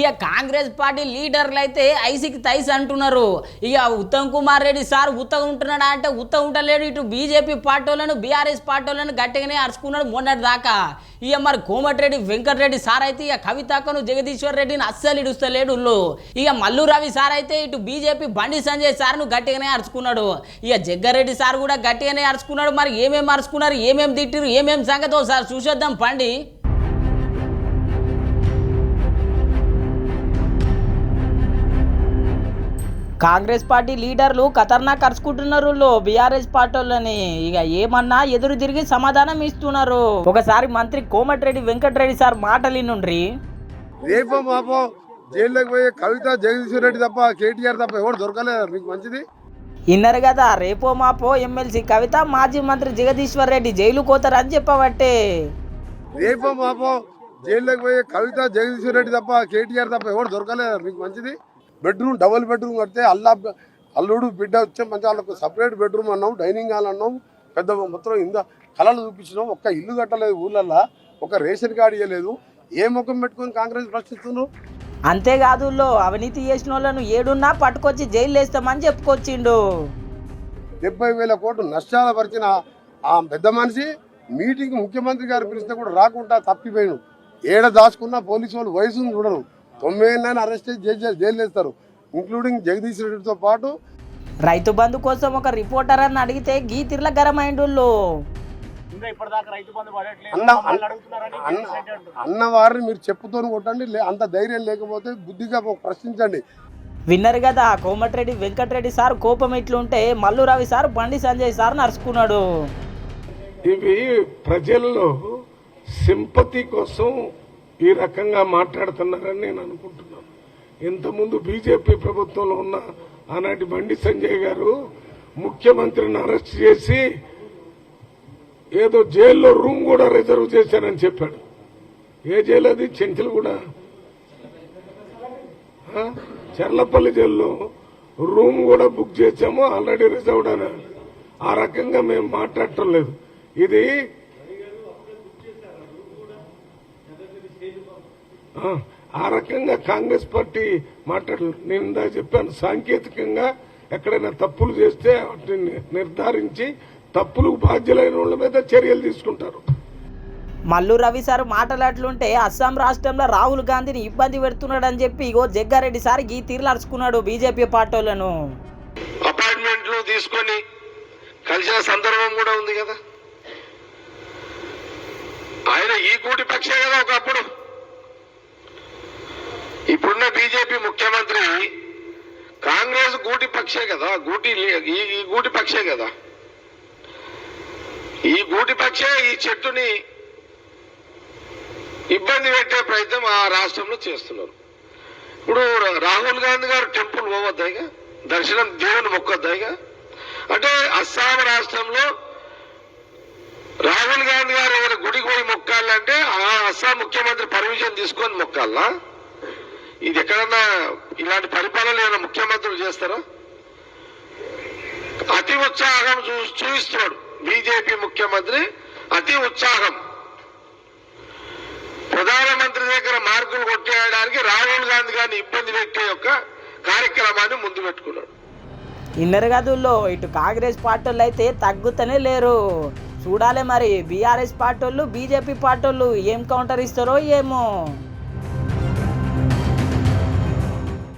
ఇక కాంగ్రెస్ పార్టీ లీడర్లు అయితే ఐసీకి తైస్ అంటున్నారు. ఇక ఉత్తమ్ కుమార్ రెడ్డి సార్ ఉత్తగ ఉంటున్నాడా అంటే ఉత్తగ ఉంటలేడు. ఇటు బీజేపీ పార్టీ వాళ్ళను బీఆర్ఎస్ పార్టీలను గట్టిగానే అరుచుకున్నాడు మొన్నటి దాకా. ఇక మరి కోమటిరెడ్డి వెంకటరెడ్డి సార్ అయితే ఇక కవితకను జగదీశ్వర్ రెడ్డిని అస్సలు ఇడుస్తలేడు ఇక మల్లు రవి సార్ అయితే ఇటు బీజేపీ బండి సంజయ్ సార్ను గట్టిగానే అరుచుకున్నాడు. ఇక జగ్గారెడ్డి సార్ కూడా గట్టిగానే అరుచుకున్నాడు. మరి ఏమేమి అరుచుకున్నారు? ఏమేమి తిట్టిరు? ఏమేమి సంగతో? సార్ చూసేద్దాం పండి. కాంగ్రెస్ పార్టీ లీడర్లు ఖతర్నాక్ కరుచుకుంటున్నారు బీఆర్ఎస్ పార్టీ ఇక ఏమన్నా ఎదురు తిరిగి సమాధానం ఇస్తున్నారు. ఒకసారి మంత్రి కోమటిరెడ్డి వెంకటరెడ్డి సార్ మాటలు నుండ్రి రేపో మాపో జైల్లోకి పోయి కవిత జగదీశ్వర్ రెడ్డి తప్ప కేటీఆర్ తప్ప ఎవరు దొరకలేదు మీకు మంచిది? ఇన్నారు కదా రేపో మాపో ఎమ్మెల్సీ కవిత మాజీ మంత్రి జగదీశ్వర్ రెడ్డి జైలు కోతారని చెప్పబట్టే. రేపో మాపో జైల్లోకి పోయి కవిత జగదీశ్వర్ రెడ్డి తప్ప కేటీఆర్ తప్ప ఎవరు దొరకలేదు మీకు మంచిది? బెడ్రూమ్ డబుల్ బెడ్రూమ్ కడితే అల్లా అల్లుడు బిడ్డ వచ్చే మంచి వాళ్ళకు సపరేట్ బెడ్రూమ్ అన్నాం డైనింగ్ హాల్ అన్నాం పెద్ద మొత్తం ఇంద కళలు చూపించినాం. ఒక్క ఇల్లు కట్టలేదు ఊళ్ళల్లో ఒక రేషన్ కార్డు ఇవ్వలేదు ఏ ముఖం పెట్టుకొని కాంగ్రెస్ ప్రశ్నిస్తున్నారు అంతేకాదు అవినీతి చేసిన వాళ్ళను ఏడున్నా పట్టుకొచ్చి జైలు వేస్తామని చెప్పుకొచ్చిండు. డెబ్బై వేల కోట్లు నష్టాల పరిచిన ఆ పెద్ద మనిషి మీటింగ్ ముఖ్యమంత్రి గారు పిలిస్తే కూడా రాకుండా తప్పిపోయాడు. ఏడ దాచుకున్న పోలీసు వాళ్ళు వయసును చూడరు. తొమ్మిది ఏళ్ళైనా అరెస్ట్ చేసి జైలు వేస్తారు. ఇంక్లూడింగ్ జగదీష్ రెడ్డితో పాటు రైతు బంధు కోసం ఒక రిపోర్టర్ అని అడిగితే గీ తిర్ల గరమైండుల్లో. అన్న అన్న అన్నవారిని మీరు చెప్పుతోని కొట్టండి లే- అంత ధైర్యం లేకపోతే బుద్ధిగా ప్రశ్నించండి. విన్నర్ కదా కోమటిరెడ్డి వెంకటరెడ్డి సార్ కోపం ఇట్లుంటే మల్లు రవి సార్ బండి సంజయ్ సార్ నడుచుకున్నాడు. ఇవి ప్రజల్లో సింపతి కోసం ఈ రకంగా మాట్లాడుతున్నారని నేను అనుకుంటున్నాను. ఇంతకుముందు బీజేపీ ప్రభుత్వంలో ఉన్న ఆనాటి బండి సంజయ్ గారు ముఖ్యమంత్రిని అరెస్ట్ చేసి ఏదో జైల్లో రూమ్ కూడా రిజర్వ్ చేశానని చెప్పాడు. ఏ జైలు అది? చెంచలు కూడా చర్లపల్లి జైల్లో రూమ్ కూడా బుక్ చేశాము ఆల్రెడీ రిజర్వ్డ్ అని ఆ రకంగా మేము మాట్లాడటం లేదు. ఇది ఆ, రకంగా కాంగ్రెస్ పార్టీ మాట్లాడలేదు నేను ఇందా చెప్పాను సాంకేతికంగా ఎక్కడైనా తప్పులు చేస్తే వాటిని నిర్ధారించి తప్పులకు బాధ్యులైన వాళ్ళ మీద చర్యలు తీసుకుంటారు. మల్లు రవి సార్ మాటలట్లుంటే అస్సాం రాష్ట్రంలో రాహుల్ గాంధీని ఇబ్బంది పెడుతున్నాడని చెప్పి ఇగో జగ్గారెడ్డి సార్ గీ తీర్లు అరుచుకున్నాడు బీజేపీ పార్టీ వాళ్ళను అపాయింట్మెంట్లు తీసుకొని కలిసిన సందర్భం కూడా ఉంది కదా. ఆయన ఈ కూటి పక్షే కదా ఒకప్పుడు. ఇప్పుడున్న బీజేపీ ముఖ్యమంత్రి కాంగ్రెస్ గూటి పక్షే కదా గూటి ఈ ఈ గూటి పక్షే కదా. ఈ గూటి పక్షే ఈ చెట్టుని ఇబ్బంది పెట్టే ప్రయత్నం ఆ రాష్ట్రంలో చేస్తున్నారు. ఇప్పుడు రాహుల్ గాంధీ గారు టెంపుల్ పోవద్దాయిగా దర్శనం దేవుని మొక్కొద్దాయిగా అంటే అస్సాం రాష్ట్రంలో రాహుల్ గాంధీ గారు ఏదైనా గుడికి పోయి మొక్కాలంటే ఆ అస్సాం ముఖ్యమంత్రి పర్మిషన్ తీసుకొని మొక్కాలా? ఇది ఎక్కడన్నా ఇలాంటి పరిపాలన ఏమైనా ముఖ్యమంత్రులు చేస్తారా? అతి ఉత్సాహం చూ చూపిస్తున్నాడు బీజేపీ ముఖ్యమంత్రి అతి ఉత్సాహం. ప్రధానమంత్రి దగ్గర మార్కులు కొట్టేయడానికి రాహుల్ గాంధీ గారిని ఇబ్బంది పెట్టే యొక్క కార్యక్రమాన్ని ముందు పెట్టుకున్నాడు. ఇన్నరగదుల్లో ఇటు కాంగ్రెస్ పార్టీ వాళ్ళు అయితే తగ్గుతూనే లేరు. చూడాలి మరి బీఆర్ఎస్ పార్టీ వాళ్ళు బీజేపీ పార్టీ వాళ్ళు ఏం కౌంటర్ ఇస్తారో ఏమో.